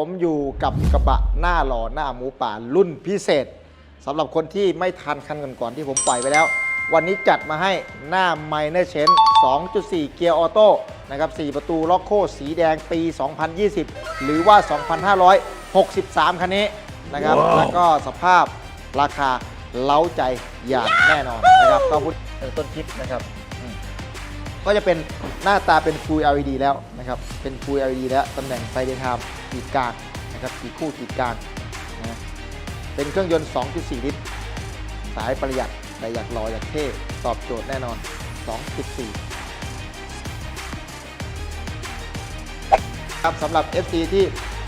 ผมอยู่กับกระบะหน้าหล่อหน้าหมูป่ารุ่นพิเศษสำหรับคนที่ไม่ทันคันก่อนๆที่ผมปล่อยไปแล้ว วันนี้จัดมาให้หน้าไมเนอร์เชน2.4 เกียร์ออโต้นะครับ 4 ประตูล็อกโคสีแดงปี 2020 หรือว่า 2,563 คันนี้นะครับ แล้วก็สภาพราคาเล้าใจอย่างแน่นอนนะครับก็พูดเออต้นคลิปนะครับอืมก็จะเป็นหน้าตาเป็น Full LED แล้วนะครับ เป็น Full LED แล้วตำแหน่งไฟเดย์ไทม์ ขีดกลางนะครับขีดคู่ขีดกลางนะเป็นเครื่องยนต์ 2.4 ลิตร สายประหยัดแต่อยากหล่ออยากเท่ตอบโจทย์แน่นอน 2.4 ครับสำหรับ FC ที่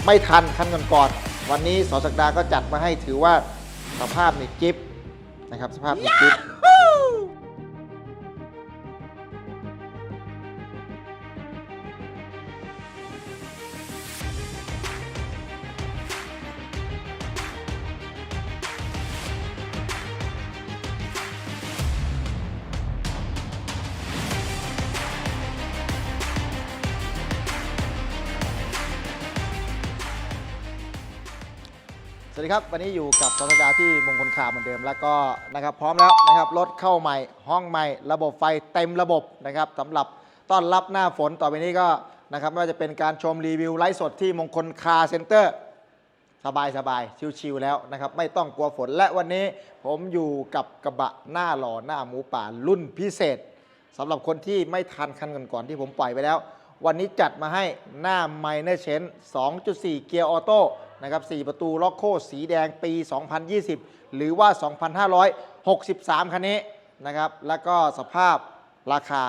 ไม่ทันคันก่อนๆวันนี้สอสักดาก็จัดมาให้ถือว่าสภาพนี่กิฟนะครับสภาพนี่กิฟ สวัสดีครับ วันนี้อยู่กับสสดาที่มงคลคาเหมือนเดิม แล้วก็นะครับพร้อมแล้วนะครับรถเข้าใหม่ห้องใหม่ ระบบไฟเต็มระบบนะครับสำหรับต้อนรับหน้าฝนต่อไปนี้ก็นะครับไม่ว่าจะเป็นการชมรีวิวไลฟ์สดที่มงคลคาร์เซ็นเตอร์ สบายสบายชิวๆแล้วนะครับไม่ต้องกลัวฝนและวันนี้ผมอยู่กับกระบะหน้าหล่อหน้าหมูป่ารุ่นพิเศษสำหรับคนที่ไม่ทันคันก่อนๆที่ผมปล่อยไปแล้ว วันนี้จัดมาให้หน้าไมเนอร์เชน2.4 เกียร์ออโต้ นะครับ4ประตูล็อกโคสีแดงปี 2020 หรือว่า 2,563 คันนี้นะครับ แล้วก็สภาพราคา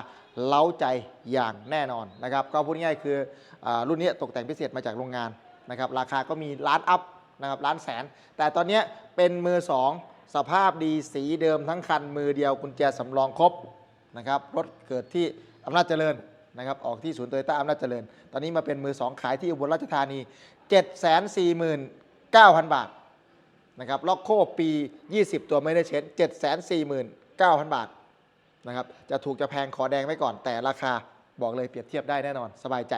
เล้าใจอย่างแน่นอนนะครับ ก็พูดง่ายๆคืออรุ่นนี้ตกแต่งพิเศษมาจากโรงงานนะครับ ราคาก็มีล้านอัพนะครับล้านแสน แต่ตอนนี้เป็นมือ 2 สภาพดีสีเดิมทั้งคันมือเดียวกุญแจสำรองครบนะครับ รถเกิดที่อำนาจเจริญ นะครับออกที่ศูนย์โตโยต้าอำนาจเจริญ ตอนนี้มาเป็นมือ2ขายที่อุบลราชธานี 749,000 บาทนะครับล็อกโคปี 20 ตัวไม่ได้เช็ด749,000 บาทนะครับจะถูกจะแพงขอแดงไว้ก่อนแต่ราคาบอกเลยเปรียบเทียบได้แน่นอนสบายใจ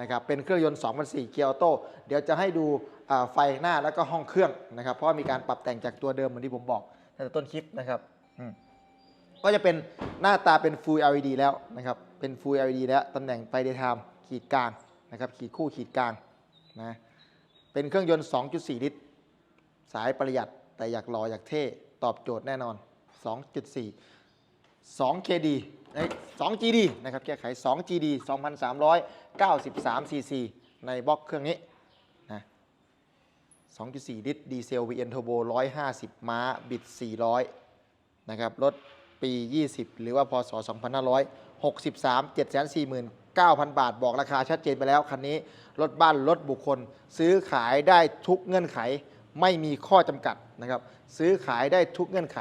นะครับเป็นเครื่องยนต์2,004เกียร์ออโต้เดี๋ยวจะให้ดูไฟหน้าแล้วก็ห้องเครื่องนะครับเพราะมีการปรับแต่งจากตัวเดิมเหมือนที่ผมบอกตั้งแต่ต้นคลิปนะครับอืม ก็จะเป็นหน้าตาเป็น Full LED แล้วนะครับ เป็น Full LED แล้วตำแหน่งไฟเดย์ไทม์ขีดกลางนะครับขีดคู่ขีดกลางนะเป็นเครื่องยนต์ 2.4 ลิตร สายประหยัดแต่อยากหล่ออยากเท่ตอบโจทย์แน่นอน 2.4 2 KD 2 GD นะครับแก้ไข 2 GD 2,393 cc ในบล็อกเครื่องนี้นะ2.4 ลิตรดีเซล VN Turbo 150 ม้า บิด 400 นะครับ รถ ปี 20 หรือว่าพศ 2563 749,000 บาท บอกราคาชัดเจนไปแล้วคันนี้รถบ้านรถบุคคล ซื้อขายได้ทุกเงื่อนไข ไม่มีข้อจำกัดนะครับ ซื้อขายได้ทุกเงื่อนไข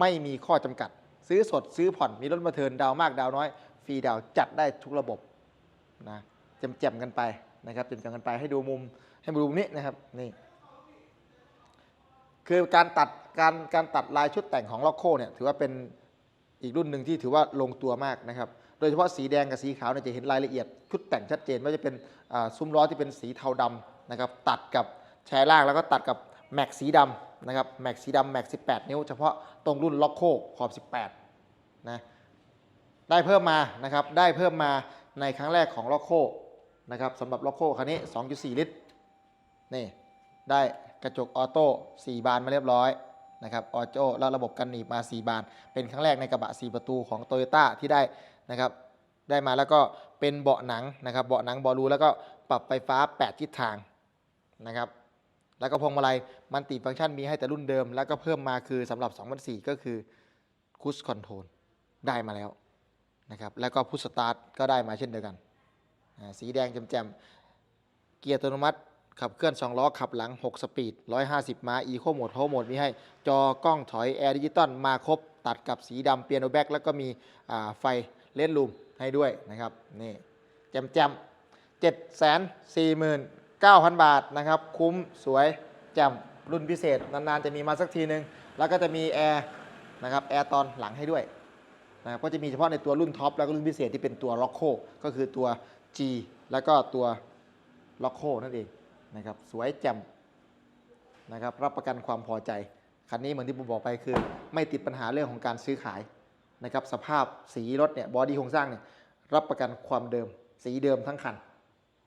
ไม่มีข้อจำกัด ซื้อสดซื้อผ่อนมีรถมาเทินดาวมากดาวน้อยฟรีดาวจัดได้ทุกระบบนะจำแจมกันไปนะครับจำแจมกันไปให้ดูมุมให้ดูมุมนี้นะครับนี่คือการตัดการการตัดลายชุดแต่งของล็อกโคเนี่ยถือว่าเป็น อีกรุ่นหนึ่งที่ถือว่าลงตัวมากนะครับ โดยเฉพาะสีแดงกับสีขาวเนี่ยจะเห็นรายละเอียดชุดแต่งชัดเจนว่าจะเป็นซุ้มล้อที่เป็นสีเทาดำนะครับตัดกับแชร์ล่างแล้วก็ตัดกับแม็กสีดำนะครับแม็กสีดำแม็ก18 นิ้ว เฉพาะตรงรุ่นล็อกโคขอบ 18นะได้เพิ่มมานะครับได้เพิ่มมาในครั้งแรกของล็อกโคนะครับสำหรับล็อกโคคันนี้ 2.4 ลิตรนี่ได้กระจกออโต้4บานมาเรียบร้อย นะครับออโต้แล้วระบบกันหนีบมา 4 บาน เป็นครั้งแรกในกระบะ 4 ประตูของ t o y ยต้าที่ได้นะครับได้มาแล้วก็เป็นเบาะหนังนะครับเบาะหนังบอลูแล้วก็ปรับไฟฟ้า 8 ทิศทางนะครับแล้วก็พวงมาลัยมันติฟังก์ชันมีให้แต่รุ่นเดิม แล้วก็เพิ่มมาคือสำหรับ2004ก็คือคูสคอนโทรลได้มาแล้วนะครับแล้วก็พุชสตาร์ทก็ได้มาเช่นเดียวกัน สีแดงแจ่มๆเกียร์อัตโนมัติ ขับเคลื่อน 2 ล้อ ขับหลัง 6 สปีด 150 ม้า อีโคโหมด p พ w โหมดมีให้ จอกล้องถอย แอร์ดิจิตอล มาครบ ตัดกับสีดำเปียโนแบ็กแล้วก็มีไฟเลนลูมให้ด้วยนะครับ นี่แจมแจมเจ็ดแสนสี่หมื่นเก้าพันบาทนะครับ คุ้มสวยแจมรุ่นพิเศษ นานๆ จะมีมาสักทีนึง แล้วก็จะมีแอร์นะครับ แอร์ตอนหลังให้ด้วยนะครับก็จะมีเฉพาะในตัวรุ่นท็อปแล้วก็รุ่นพิเศษที่เป็นตัวล็อกโคก็คือตัว G แล้วก็ตัวล็อกโคนั่นเอง นะครับสวยแจ่มนะครับรับประกันความพอใจคันนี้เหมือนที่ผมบอกไปคือ ไม่ติดปัญหาเรื่องของการซื้อขายนะครับสภาพสีรถเนี่ยบอดี้โครงสร้างเนี่ยรับประกันความเดิม สีเดิมทั้งคัน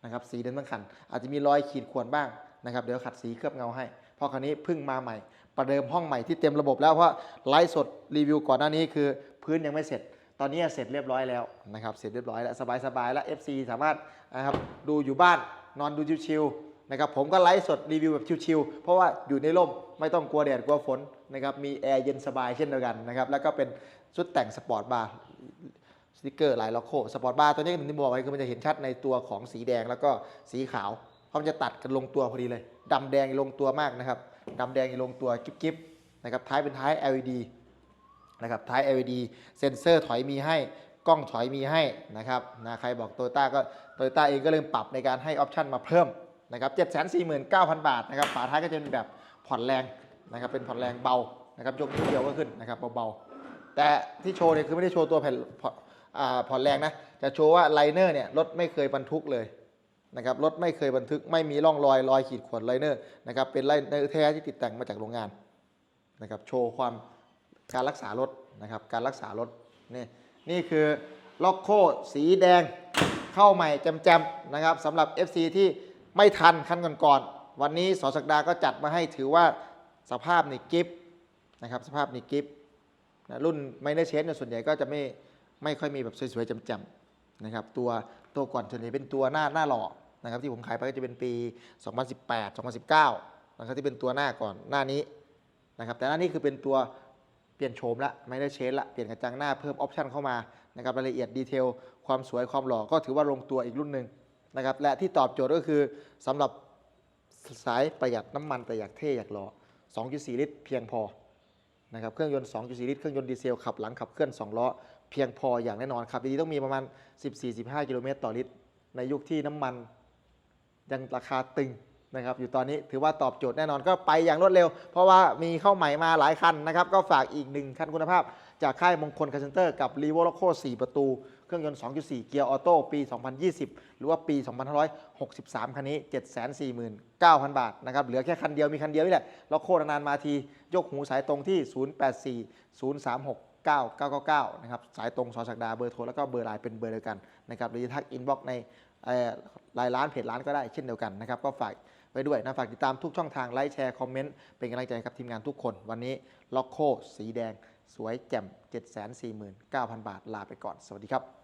นะครับสีเดิมทั้งคัน อาจจะมีรอยขีดข่วนบ้างนะครับเดี๋ยวขัดสีเคลือบเงาให้ เพราะคันนี้เพิ่งมาใหม่ ประเดิมห้องใหม่ที่เต็มระบบแล้วเพราะไลฟ์สดรีวิวก่อนหน้านี้คือพื้นยังไม่เสร็จ ตอนนี้เสร็จเรียบร้อยแล้วนะครับเสร็จเรียบร้อยแล้วสบายๆแล้ว FC สามารถนะครับดูอยู่บ้านนอนดูชิวๆ นะครับผมก็ไลฟ์สดรีวิวแบบชิวๆเพราะว่าอยู่ในร่มไม่ต้องกลัวแดดกลัวฝนนะครับมีแอร์เย็นสบายเช่นเดียวกันนะครับแล้วก็เป็นชุดแต่งสปอร์ตบาร์สติกเกอร์ลายล็อกโคสปอร์ตบาร์ตัวนี้ที่บอกไว้คือมันจะเห็นชัดในตัวของสีแดงแล้วก็สีขาวเพราะมันจะตัดกันลงตัวพอดีเลยดำแดงลงตัวมากนะครับดำแดงลงตัวกิ๊บๆนะครับท้ายเป็นท้าย LED นะครับท้าย LED เซ็นเซอร์ถอยมีให้กล้องถอยมีให้นะครับนะใครบอกโตโยต้าก็โตโยต้าเองก็เริ่มปรับในการให้ออปชันมาเพิ่ม นะครับ749,000บาทนะครับฝาท้ายก็จะเป็นแบบผ่อนแรงนะครับเป็นผ่อนแรงเบานะครับยกนิ้วเดียวก็ขึ้นนะครับเบาๆแต่ที่โชว์เนี่ยคือไม่ได้โชว์ตัวแผ่นผ่อนอ่าผ่อนแรงนะจะโชว์ว่าไลเนอร์เนี่ยรถไม่เคยบรรทุกเลยนะครับรถไม่เคยบันทึกไม่มีร่องรอยรอยขีดข่วนไลเนอร์นะครับเป็นไลเนอร์แท้ที่ติดแต่งมาจากโรงงานนะครับโชว์ความการรักษารถนะครับการรักษารถนี่นี่คือล็อกโคสีแดงเข้าใหม่แจมๆนะครับสำหรับ FC ที่ ไม่ทันคันก่อนๆวันนี้สอสักดาก็จัดมาให้ถือว่าสภาพนี่กิฟนะครับสภาพนี่กิฟนะรุ่นไมเนอร์เชนส่วนใหญ่ก็จะไม่ไม่ค่อยมีแบบสวยๆจ่มๆนะครับตัวตัวก่อนส่วนใหญ่เป็นตัวหน้าหน้าหล่อนะครับที่ผมขายไปก็จะเป็นปี 2018 2019นะครับที่เป็นตัวหน้าก่อนหน้านี้นะครับแต่หน้านี้คือเป็นตัวเปลี่ยนโฉมละไม่ได้เชนละเปลี่ยนกระจังหน้าเพิ่มออปชันเข้ามานะครับรายละเอียดดีเทลความสวยความหล่อก็ถือว่าลงตัวอีกรุ่นหนึ่ง นะครับและที่ตอบโจทย์ก็คือสำหรับสายประหยัดน้ำมันแต่อยากเท่อยากหล่อ2.4 ลิตรเพียงพอนะครับเครื่องยนต์ 2.4 ลิตรเครื่องยนต์ดีเซลขับหลังขับเคลื่อน 2 ล้อ เพียงพออย่างแน่นอนครับดีๆต้องมีประมาณ 14-15 กิโลเมตรต่อลิตร ในยุคที่น้ำมันยังราคาตึงนะครับอยู่ตอนนี้ถือว่าตอบโจทย์แน่นอนก็ไปอย่างรวดเร็ว เพราะว่ามีเข้าใหม่มาหลายคันนะครับ ก็ฝากอีกหนึ่งคันคุณภาพ จากค่ายมงคลคาเซนเตอร์กับ r e v o l o c o 4ประตู รื่องยนต์ 2.4 เกียร์ออโต้ปี 2020 หรือว่าปี 2563 คันนี้ 749,000 บาทนะครับเหลือแค่คันเดียวมีคันเดียวนี่แหละล็อกโคนานมาที ยกหูสายตรงที่ 084 036 9999 นะครับ สายตรงสอสักดาเบอร์โทร แล้วก็เบอร์ไลน์เป็นเบอร์เดียวกันนะครับหรือจะทักอินบ็อกซ์ในไลน์ร้านเพจร้านก็ได้เช่นเดียวกันนะครับ ก็ฝากไว้ด้วยนะ ฝากติดตามทุกช่องทางไลค์แชร์ คอมเมนต์ เป็นกำลังใจกับทีมงานทุกคน วันนี้ล็อกโค สีแดง สวยแจ่ม 749,000 บาท ลาไปก่อน สวัสดีครับ